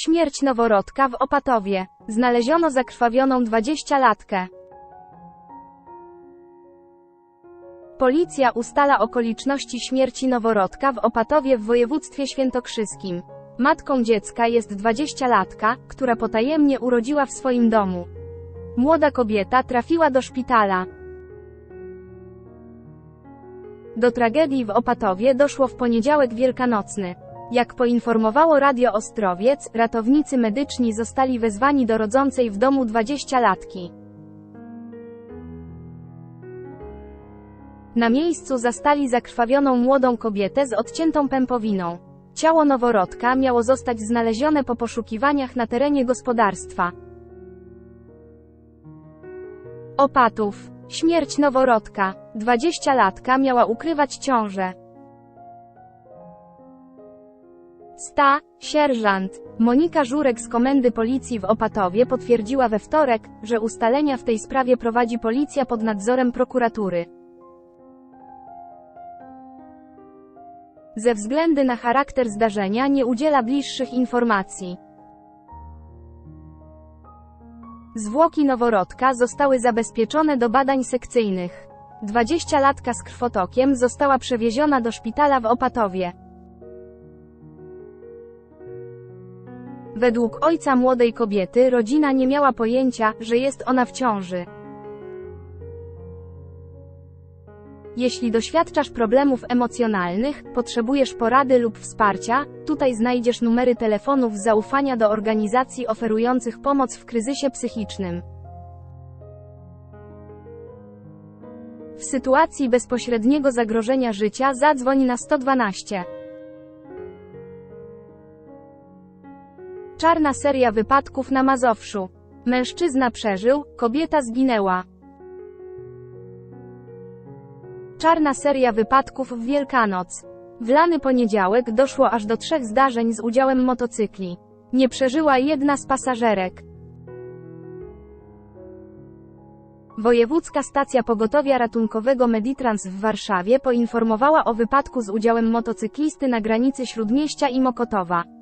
Śmierć noworodka w Opatowie. Znaleziono zakrwawioną 20-latkę. Policja ustala okoliczności śmierci noworodka w Opatowie w województwie świętokrzyskim. Matką dziecka jest 20-latka, która potajemnie urodziła w swoim domu. Młoda kobieta trafiła do szpitala. Do tragedii w Opatowie doszło w poniedziałek wielkanocny. Jak poinformowało Radio Ostrowiec, ratownicy medyczni zostali wezwani do rodzącej w domu 20-latki. Na miejscu zastali zakrwawioną młodą kobietę z odciętą pępowiną. Ciało noworodka miało zostać znalezione po poszukiwaniach na terenie gospodarstwa. Opatów. Śmierć noworodka. 20-latka miała ukrywać ciążę. Sta, sierżant. Monika Żurek z Komendy Policji w Opatowie potwierdziła we wtorek, że ustalenia w tej sprawie prowadzi policja pod nadzorem prokuratury. Ze względu na charakter zdarzenia nie udziela bliższych informacji. Zwłoki noworodka zostały zabezpieczone do badań sekcyjnych. 20-latka z krwotokiem została przewieziona do szpitala w Opatowie. Według ojca młodej kobiety rodzina nie miała pojęcia, że jest ona w ciąży. Jeśli doświadczasz problemów emocjonalnych, potrzebujesz porady lub wsparcia, tutaj znajdziesz numery telefonów zaufania do organizacji oferujących pomoc w kryzysie psychicznym. W sytuacji bezpośredniego zagrożenia życia zadzwoń na 112. Czarna seria wypadków na Mazowszu. Mężczyzna przeżył, kobieta zginęła. Czarna seria wypadków w Wielkanoc. W lany poniedziałek doszło aż do trzech zdarzeń z udziałem motocykli. Nie przeżyła jedna z pasażerek. Wojewódzka Stacja Pogotowia Ratunkowego Meditrans w Warszawie poinformowała o wypadku z udziałem motocyklisty na granicy Śródmieścia i Mokotowa.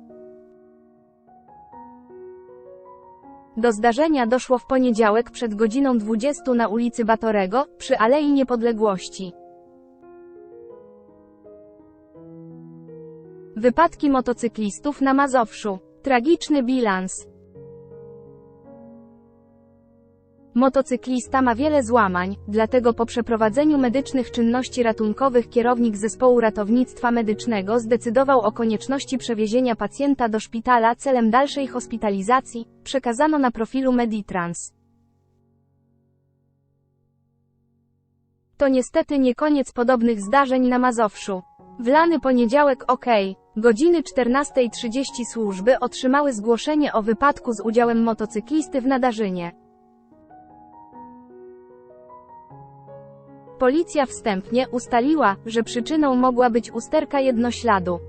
Do zdarzenia doszło w poniedziałek przed godziną 20 na ulicy Batorego, przy Alei Niepodległości. Wypadki motocyklistów na Mazowszu. Tragiczny bilans. Motocyklista ma wiele złamań, dlatego po przeprowadzeniu medycznych czynności ratunkowych kierownik zespołu ratownictwa medycznego zdecydował o konieczności przewiezienia pacjenta do szpitala celem dalszej hospitalizacji, przekazano na profilu Meditrans. To niestety nie koniec podobnych zdarzeń na Mazowszu. W lany poniedziałek OK. Godziny 14.30 służby otrzymały zgłoszenie o wypadku z udziałem motocyklisty w Nadarzynie. Policja wstępnie ustaliła, że przyczyną mogła być usterka jednośladu.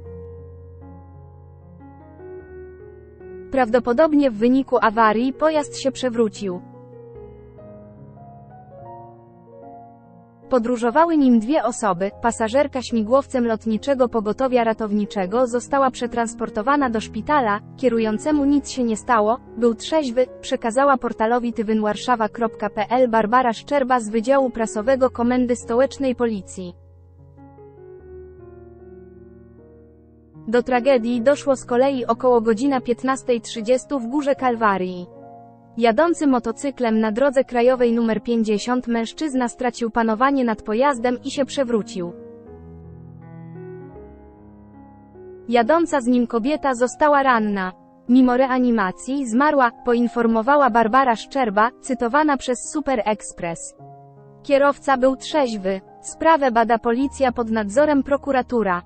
Prawdopodobnie w wyniku awarii pojazd się przewrócił. Podróżowały nim dwie osoby, pasażerka śmigłowcem lotniczego pogotowia ratowniczego została przetransportowana do szpitala, kierującemu nic się nie stało, był trzeźwy, przekazała portalowi tywynwarszawa.pl Barbara Szczerba z Wydziału Prasowego Komendy Stołecznej Policji. Do tragedii doszło z kolei około godzina 15.30 w Górze Kalwarii. Jadący motocyklem na drodze krajowej nr 50 mężczyzna stracił panowanie nad pojazdem i się przewrócił. Jadąca z nim kobieta została ranna. Mimo reanimacji zmarła, poinformowała Barbara Szczerba, cytowana przez Super Express. Kierowca był trzeźwy. Sprawę bada policja pod nadzorem prokuratura.